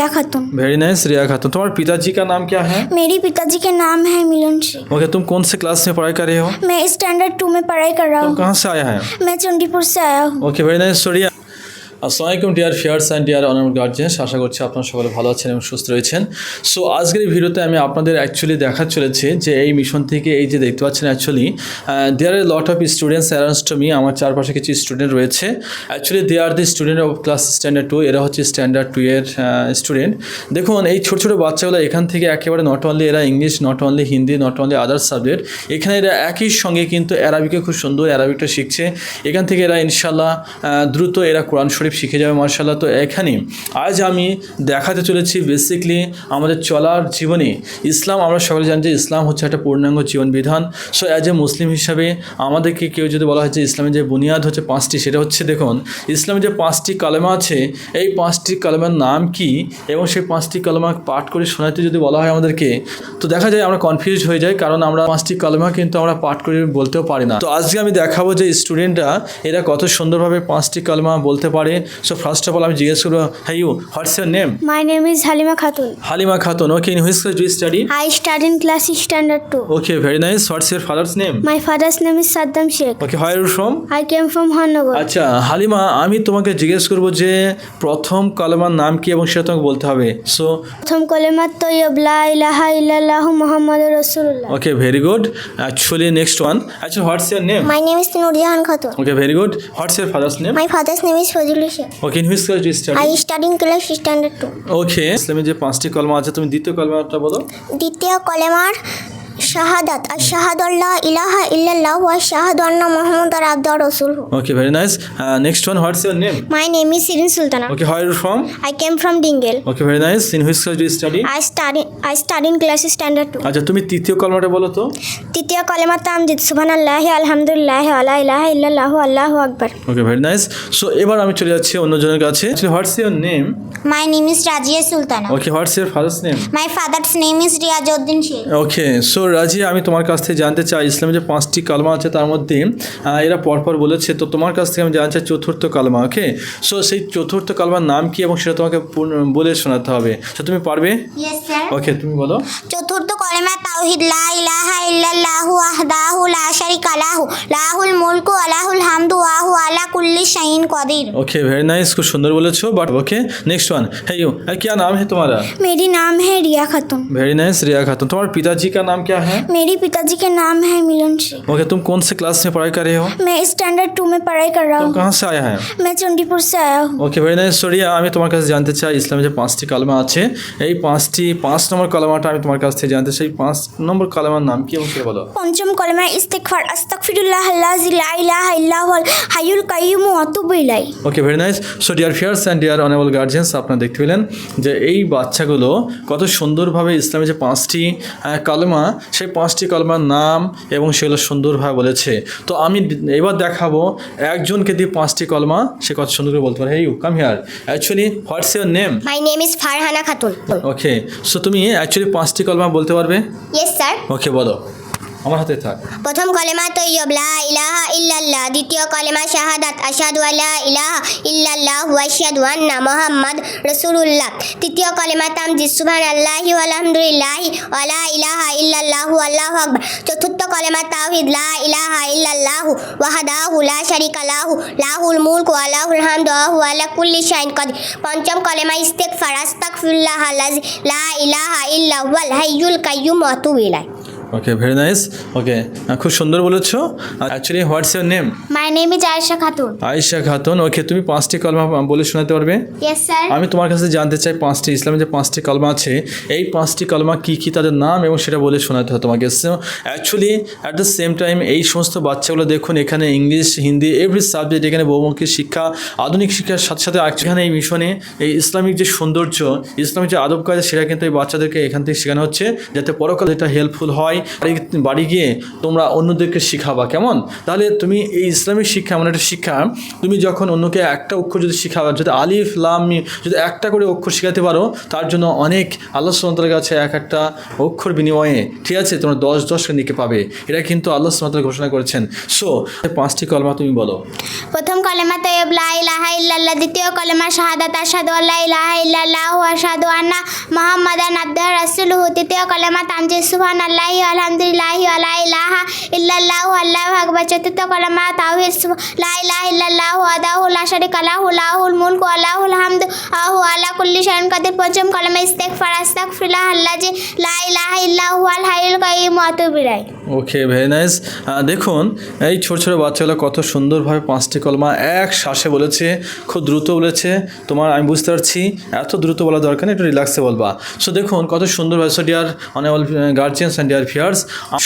रिया खातून। Very nice रिया खातून। तुम्हारे पिताजी का नाम क्या है? मेरी पिताजी का नाम है मिलन सिंह ओके तुम कौन से क्लास में पढ़ाई कर रहे हो? मैं स्टैंडर्ड टू में पढ़ाई कर रहा हूँ। कहाँ से आया है? मैं चंडीपुर से आया हूँ। ओके वेरी नाइस तो रिया আসসালামু আলাইকুম dear fears and dear honour guardians আশা করছি আপনারা সকলে ভালো আছেন এবং সুস্থ রয়েছেন। সো আজকের ভিডিওতে আমি আপনাদের অ্যাকচুয়ালি দেখা চলেছে যে এই মিশন থেকে এই যে দেখতে পাচ্ছেন actually there a lot of students arounds to me আমার চারপাশে কিছু স্টুডেন্ট রয়েছে। Actually they are the student of class standard two এরা হচ্ছে স্ট্যান্ডার্ড টু এর স্টুডেন্ট দেখুন, এই ছোটো ছোটো বাচ্চাগুলো এখান থেকে একেবারে নট অনলি এরা English not only Hindi not only others subject এখানে এরা একই সঙ্গে কিন্তু অ্যারাবিকে খুব সুন্দর অ্যারাবিকটা শিখছে। এখান থেকে এরা ইনশাল্লাহ দ্রুত এরা কোরআন শরীফ শিখে যাবে মার্শাল্লাহ তো এখানে আজ আমি দেখাতে চলেছি বেসিকলি আমাদের চলার জীবনে। ইসলাম, আমরা সকলে জানি যে ইসলাম হচ্ছে একটা পূর্ণাঙ্গ জীবন বিধান সো অ্যাজ এ মুসলিম হিসাবে আমাদেরকে কেউ যদি বলা হয় যে ইসলামের যে বুনিয়াদ হচ্ছে পাঁচটি, সেটা হচ্ছে দেখুন, ইসলামের যে পাঁচটি কালেমা আছে, এই পাঁচটি কালেমার নাম কি? এবং সেই পাঁচটি কালেমা পাঠ করে শোনাতে যদি বলা হয় আমাদেরকে, তো দেখা যায় আমরা কনফিউজ হয়ে যাই, কারণ আমরা পাঁচটি কালেমা কিন্তু আমরা পাঠ করে বলতেও পারি না। তো আজকে আমি দেখাবো যে স্টুডেন্টরা এরা কত সুন্দরভাবে পাঁচটি কালেমা বলতে পারে সো ফার্স্ট অফ অল আমি জিজ্ঞেস করব হ্যাঁ you what's your name my name is Halima Khatun Halima Khatun okay in which do study I study? In class standard 2. Okay very nice what's your father's name my father's name is Saddam Sheikh okay hi you from I came from Harnagar আচ্ছা হালিমা আমি তোমাকে জিজ্ঞেস করব যে প্রথম কলমার নাম কি এবং সেটা তোমাকে বলতে হবে? সো প্রথম কলেমা তৈয়ব লা ইলাহা ইল্লাল্লাহ মুহাম্মাদুর রাসূলুল্লাহ। Okay very good actually next one আচ্ছা what's your name my name is Nurian Khatun okay very good what's your father's name my father's name is Fazlul ক্লাসে okay in which class do study I studying class standard 2 okay ইসলামে যে পাঁচটি কলমা আছে তুমি দ্বিতীয় কলমাটা বলো। দ্বিতীয় কলেমার শাহাদাত আর শাহাদুল্লাহ ইলাহা ইল্লাল্লাহ ওয়া শাহাদু আন্না মুহাম্মাদার আবদুর রাসূল okay very nice next one what's your name my name is Sirin Sultana okay where you from I came from Dingel okay very nice in which class do study I study I study in class standard two আচ্ছা তুমি তৃতীয় কলমাটা বলো তো। তৃতীয় কলেমা তামজিদ সুবহানাল্লাহি আলহামদুলিল্লাহ আলা ইলাহা ইল্লাল্লাহু আল্লাহু আকবার। ওকে ভেরি নাইস সো এবার আমি চলে যাচ্ছি অন্যজনের কাছে। What's your name my name is Razia Sultana okay what's your father's name my father's name is Riazuddin Sheikh okay so রাজি আমি তোমার কাছ থেকে জানতে চাই ইসলামের যে পাঁচটি কালমা আছে তার মধ্যে এরা পরপর বলেছে তো তোমার কাছ থেকে আমি জানতে চাই চতুর্থ কালমা ওকে সো সেই চতুর্থ কালমার নাম কি এবং সেটা তোমাকে বলে শোনাতে হবে। তো তুমি পারবে? ওকে তুমি বলো। চতুর্থ কলেমা তাওহিদ লা ইলাহা ইল্লাল্লাহু ওয়াহদাহু লা শারিকা লাহু লাহুল মুলকু ওয়া লাহুল হামদু ওয়া হুয়া আলা কুল্লি শাইইন কদির ओके वेरी नाइस খুব সুন্দর বলেছো বাট ওকে नेक्स्ट वन है यू है क्या नाम है तुम्हारा मेरी नाम है रिया खातून वेरी नाइस रिया खातून तुम्हारे पिताजी का नाम क्या है मेरी पिताजी के नाम है मिलन सिंह ओके तुम कौन से क्लास में पढ़ाई कर रहे हो मैं स्टैंडर्ड टू में पढ़ाई कर रहा तुम हूँ कहाँ से आया है मैं चंडीपुर से आया हूँ ওকে ভেরি নাইস সরিয়া আমি তোমার কাছে জানতে চাই ইসলামে যে পাঁচটি কালমা আছে এই পাঁচটি পাঁচ নম্বর কালামাটা আমি তোমার কাছ থেকে জানতে চাই পাঁচ নম্বর কালামার নাম কি এবং সেটা বলো। পঞ্চম কলেমা ইস্তেগফার আস্তাগফিরুল্লাহ আল্লাযী লা ইলাহা ইল্লা হুয়াল হাইয়ুল কাইয়্যুম ওয়া আতুবু ইলাইহি। Okay very nice so dear fears and dear honourable guardians আপনারা দেখতে পেলেন যে এই বাচ্চাগুলো কত সুন্দরভাবে ইসলামের যে পাঁচটি কালমা সেই পাঁচটি কালমার নাম এবং সেগুলো সুন্দরভাবে বলেছে। তো আমি এবার দেখাবো একজনকে দিয়ে পাঁচটি কলমা সে কত সুন্দর করে বলতে পারে। Hey you come here actually what's your name my name is Farhana Khatun okay so তুমি অ্যাকচুয়ালি পাঁচটি কলমা বলতে পারবে? ইয়েস স্যার ওকে বলো আমার হাতে থাক। প্রথম কলেমা তৈয়ব, লা ইলাহা ইল্লাল্লাহ। দ্বিতীয় কলেমা শাহাদাত, আশহাদু আল্লা ইলাহা ইল্লাল্লাহ ওয়া আশহাদু আন্না মুহাম্মাদ রাসূলুল্লাহ। তৃতীয় কলেমা তামজিদ সুবহানাল্লাহি ওয়া আলহামদুলিল্লাহি ওয়া লা ইলাহা ইল্লাল্লাহু, আল্লাহু আকবার। চতুর্থ কলেমা তাওহীদ, লা ইলাহা ইল্লাল্লাহু ওয়াহদাহু লা শারিকা লাহু, লাহুল মুলকু ওয়া লাহুল হামদু ওয়া হুয়া আলা কুল্লি শাইইন কাদির। পঞ্চম কলেমা ইস্তেগফার, আস্তাগফিরুল্লাহ লা ইলাহা ইল্লা হুয়াল হাইয়ুল কাইয়্যুম ওয়া আতুবু ইলাইহি। ওকে ভেরি নাইস ওকে খুব সুন্দর বলেছ। Actually what's your name my name is Ayesha Khatun Ayesha Khatun okay তুমি পাঁচটি কলমা বলে শোনাতে পারবে? ইয়েস স্যার আমি তোমার কাছে জানতে চাই পাঁচটি ইসলামের যে পাঁচটি কলমা আছে এই পাঁচটি কলমা কী কী তাদের নাম এবং সেটা বলে শোনাতে হয় তোমাকে। Actually at the same time এই সমস্ত বাচ্চাগুলো দেখুন এখানে ইংলিশ হিন্দি এভরি সাবজেক্ট এখানে বহুমুখী শিক্ষা আধুনিক শিক্ষার সাথে সাথে এখানে এই মিশনে এই ইসলামিক যে সৌন্দর্য ইসলামিক যে আদব কাজ সেটা কিন্তু এই বাচ্চাদেরকে এখান থেকে শেখানো হচ্ছে যাতে পরকালে এটা হেল্পফুল হয়। বাড়ি- বাড়ি গিয়ে তোমরা অন্যদেরকে শিখাবা কেমন? তাহলে তুমি এই ইসলামিক ইসলামিক শিক্ষা এমন একটা শিক্ষা। তুমি যখন অন্যকে একটা অক্ষর যদি শিখাও, যদি আলিফ, লাম যদি একটা করে অক্ষর শেখাতে পারো, তার জন্য অনেক আল্লাহ সুমতার কাছে এক একটা অক্ষর বিনিময়ে, ঠিক আছে, তোমরা দশ দশ নিকে পাবে। এটা কিন্তু আল্লাহ সুমতাল ঘোষণা করেছেন। সো পাঁচটি কলমা তুমি বলো। প্রথম কলেমা তৈব লা ইলাহা ইল্লাল্লাহ। দ্বিতীয় কলেমা, শাহাদাত, আশহাদু আল্লা ইলাহা ইল্লাল্লাহ আশহাদু আন্না মুহাম্মাদান আবদুহু রাসূলুহু। তৃতীয় কলেমা তামজিদ সুবহানাল্লাহি আলহামদুলিল্লাহি ওয়া লা ইলাহা ইল্লাল্লাহু আল্লাহু আকবার। চতুর্থ কলেমা, তাওহীদ সুব- লা ইলাহা ইল্লাল্লাহু ওয়াহদাহু লা শারীকা লাহু, লাহুল মুলকু ওয়া লাহুল হামদু হুয়া আলা কুল্লি শাইইন কাদির, পঞ্চম কলেমা ইস্তিগফার, আস্তাগফিরুল্লাহ আল্লাযী লা ইলাহা ইল্লা হুয়াল হাইয়ুল ওকে ভেরি নাইস দেখুন, এই ছোট ছোট বাচ্চাগুলো কত সুন্দরভাবে পাঁচটি কলমা এক শ্বাসে বলেছে, খুব দ্রুত বলেছে। তোমার, আমি বুঝতে পারছি, এত দ্রুত বলা দরকার নেই, একটু রিল্যাক্সে বলবা। সো দেখুন, কত সুন্দরভাবে so dear honourable guardians and dear fears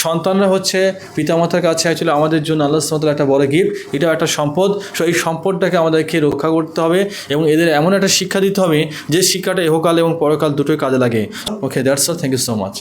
সন্তানরা হচ্ছে পিতামাতার কাছে অ্যাকচুয়ালি আমাদের জন্য আল্লাহ সামতাল একটা বড় গিফট এটাও একটা সম্পদ। সো এই সম্পদটাকে আমাদেরকে রক্ষা করতে হবে এবং এদের এমন একটা শিক্ষা দিতে হবে যে শিক্ষাটা ইহকাল এবং পরকাল দুটোই কাজে লাগে। Okay that's all thank you so much